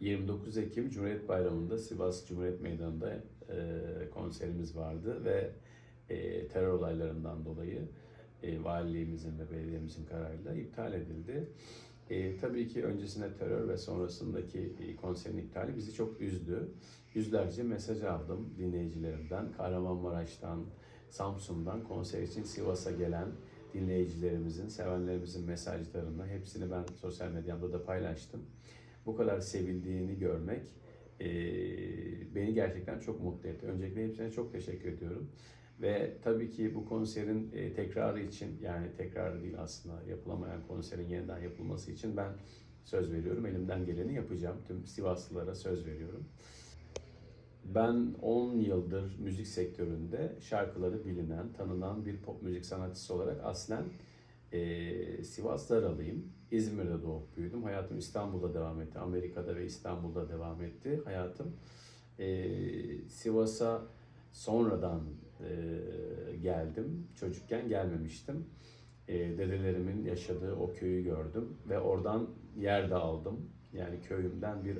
29 Ekim Cumhuriyet Bayramı'nda Sivas Cumhuriyet Meydanı'nda e, konserimiz vardı ve e, terör olaylarından dolayı e, valiliğimizin ve belediyemizin kararıyla iptal edildi. E, tabii ki öncesinde terör ve sonrasındaki e, konserin iptali bizi çok üzdü. Yüzlerce mesaj aldım dinleyicilerimden, Kahramanmaraş'tan, Samsun'dan konser için Sivas'a gelen dinleyicilerimizin, sevenlerimizin mesajlarını hepsini ben sosyal medyamda da paylaştım. Bu kadar sevildiğini görmek e, beni gerçekten çok mutlu etti. Öncelikle hepsine çok teşekkür ediyorum. Ve tabii ki bu konserin e, tekrarı için yani tekrarı değil aslında yapılamayan konserin yeniden yapılması için ben söz veriyorum. Elimden geleni yapacağım. Tüm Sivaslılara söz veriyorum. Ben 10 yıldır müzik sektöründe şarkıları bilinen, tanınan bir pop müzik sanatçısı olarak aslen e, Sivas Daralıyım. İzmir'de doğup büyüdüm. Hayatım İstanbul'da devam etti. Amerika'da ve İstanbul'da devam etti hayatım. E, Sivas'a sonradan e, geldim. Çocukken gelmemiştim. E, dedelerimin yaşadığı o köyü gördüm ve oradan yer de aldım. Yani köyümden bir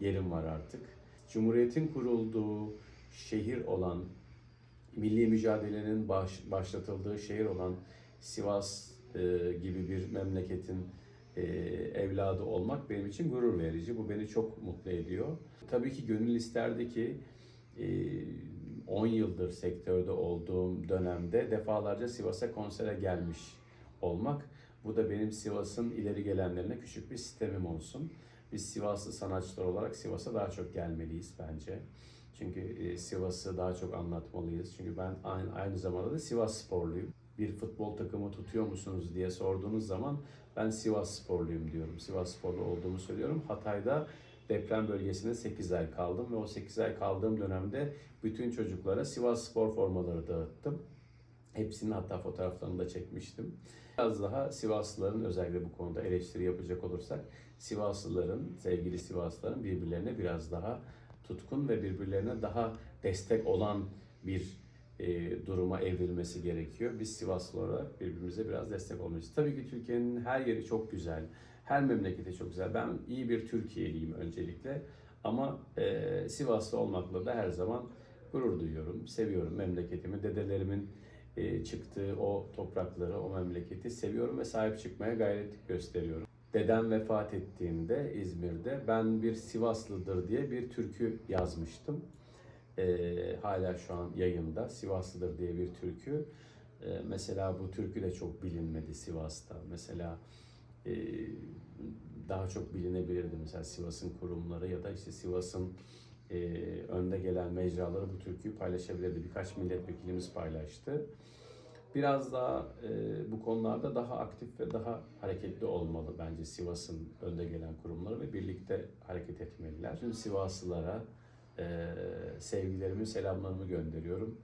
yerim var artık. Cumhuriyetin kurulduğu şehir olan, milli mücadelenin baş, başlatıldığı şehir olan Sivas gibi bir memleketin e, evladı olmak benim için gurur verici. Bu beni çok mutlu ediyor. Tabii ki gönül isterdi ki e, 10 yıldır sektörde olduğum dönemde defalarca Sivas'a konsere gelmiş olmak. Bu da benim Sivas'ın ileri gelenlerine küçük bir sistemim olsun. Biz Sivaslı sanatçılar olarak Sivas'a daha çok gelmeliyiz bence. Çünkü e, Sivas'ı daha çok anlatmalıyız. Çünkü ben aynı zamanda da Sivas sporluyum. Bir futbol takımı tutuyor musunuz diye sorduğunuz zaman ben Sivas sporluyum diyorum. Sivas sporlu olduğumu söylüyorum. Hatay'da deprem bölgesinde 8 ay kaldım ve o 8 ay kaldığım dönemde bütün çocuklara Sivas spor formaları dağıttım. Hepsinin hatta fotoğraflarını da çekmiştim. Biraz daha Sivaslıların özellikle bu konuda eleştiri yapacak olursak Sivaslıların, sevgili Sivaslıların birbirlerine biraz daha tutkun ve birbirlerine daha destek olan bir e, duruma evrilmesi gerekiyor. Biz Sivaslı olarak birbirimize biraz destek olmalıyız. Tabii ki Türkiye'nin her yeri çok güzel, her memleketi çok güzel. Ben iyi bir Türkiye'liyim öncelikle ama e, Sivaslı olmakla da her zaman gurur duyuyorum, seviyorum memleketimi, dedelerimin e, çıktığı o toprakları, o memleketi seviyorum ve sahip çıkmaya gayret gösteriyorum. Dedem vefat ettiğinde İzmir'de ben bir Sivaslıdır diye bir türkü yazmıştım. E, hala şu an yayında Sivaslıdır diye bir türkü. E, mesela bu türkü de çok bilinmedi Sivas'ta. Mesela e, daha çok bilinebilirdi mesela Sivas'ın kurumları ya da işte Sivas'ın e, önde gelen mecraları bu türküyü paylaşabilirdi. Birkaç milletvekilimiz paylaştı. Biraz daha e, bu konularda daha aktif ve daha hareketli olmalı bence Sivas'ın önde gelen kurumları ve birlikte hareket etmeliler. Tüm Sivaslılara sevgilerimi, selamlarımı gönderiyorum.